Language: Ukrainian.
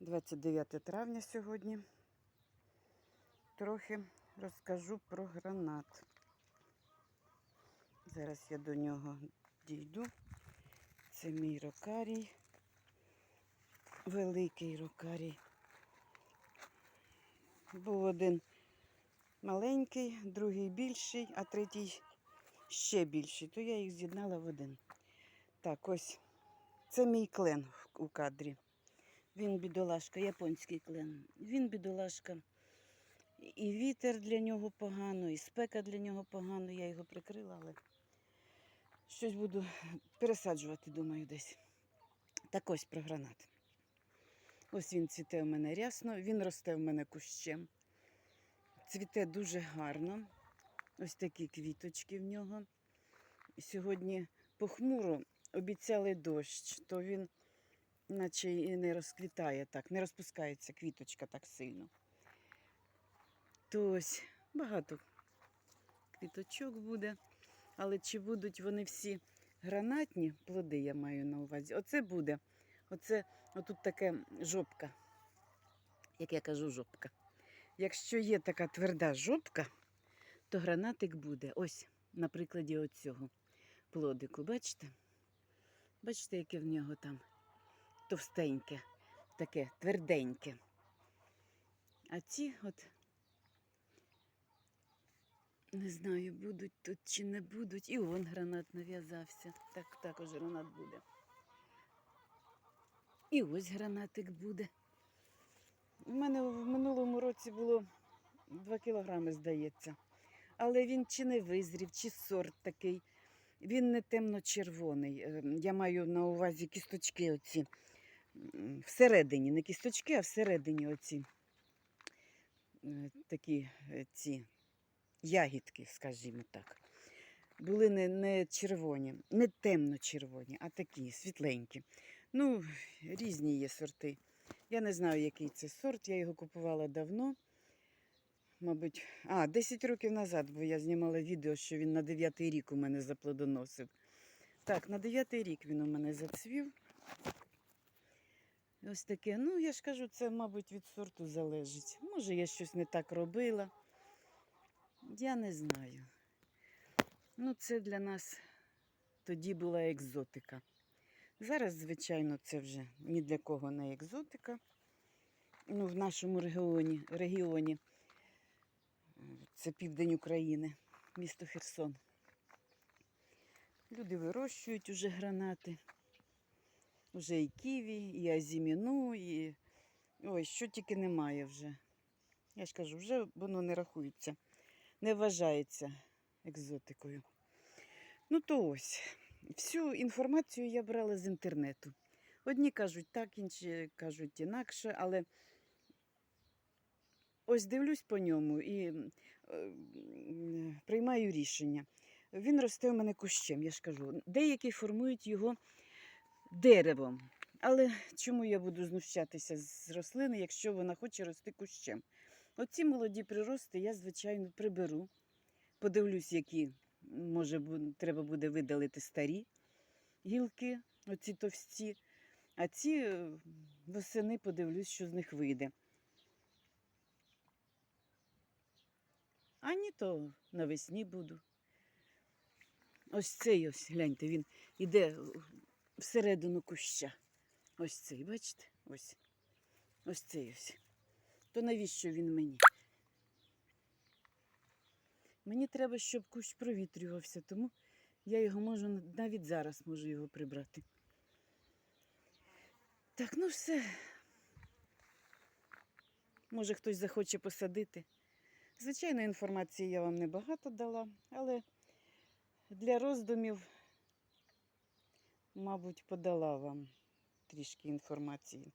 29 травня сьогодні. Трохи розкажу про гранат. Зараз я до нього дійду. Це мій рокарій. Великий рокарій. Був один маленький, другий більший, а третій ще більший. То я їх з'єднала в один. Так, ось це мій клен у кадрі. Він бідолашка, японський клен. Він бідолашка. І вітер для нього погано, і спека для нього погано. Я його прикрила, але щось буду пересаджувати, думаю, десь. Так ось про гранат. Ось він цвіте у мене рясно, він росте в мене кущем. Цвіте дуже гарно. Ось такі квіточки в нього. Сьогодні похмуро обіцяли дощ, то він наче і не розквітає так, не розпускається квіточка так сильно. То ось багато квіточок буде, але чи будуть вони всі гранатні плоди, я маю на увазі. Оце буде. Оце отут таке жопка. Як я кажу, жопка. Якщо є така тверда жопка, то гранатик буде. Ось на прикладі оцього плодику. Бачите? Бачите, яке в нього там товстеньке, таке тверденьке. А ці от не знаю, будуть тут чи не будуть. І он гранат нав'язався. Так, також гранат буде. І ось гранатик буде. У мене в минулому році було 2 кілограми, здається. Але він чи не визрів, чи сорт такий. Він не темно-червоний. Е, Я маю на увазі кісточки оці. Всередині, не кісточки, а всередині оці е, такі е, ці ягідки, скажімо так. Були не, не червоні, не темно-червоні, а такі світленькі. Ну, різні є сорти. Я не знаю, який це сорт. Я його купувала давно. Мабуть, а, 10 років назад, бо я знімала відео, що він на 9 рік у мене заплодоносив. Так, на 9 рік він у мене зацвів. Ось таке. Ну, я ж кажу, це, мабуть, від сорту залежить. Може, я щось не так робила. Я не знаю. Ну, це для нас тоді була екзотика. Зараз, звичайно, це вже ні для кого не екзотика. Ну, в нашому регіоні, регіоні це південь України, місто Херсон. Люди вирощують уже гранати. Уже і ківі, і азіміну, і ой, що тільки немає вже. Я ж кажу, вже воно не рахується, не вважається екзотикою. Ну, то ось. Всю інформацію я брала з інтернету. Одні кажуть так, інші кажуть інакше, але ось дивлюсь по ньому і приймаю рішення. Він росте у мене кущем, я ж кажу. Деякі формують його деревом. Але чому я буду знущатися з рослини, якщо вона хоче рости кущем? Оці молоді прирости я, звичайно, приберу. Подивлюсь, які може треба буде видалити старі гілки, оці товсті, а ці е, восени подивлюсь, що з них вийде. А ні, то навесні буду. Ось цей ось, гляньте, він іде всередину куща. Ось цей, бачите? Ось. Ось цей ось. То навіщо він мені? Мені треба, щоб кущ провітрювався, тому я його можу навіть зараз можу його прибрати. Так, ну все. Може, хтось захоче посадити. Звичайно, інформації я вам небагато дала, але для роздумів, мабуть, подала вам трішки інформації.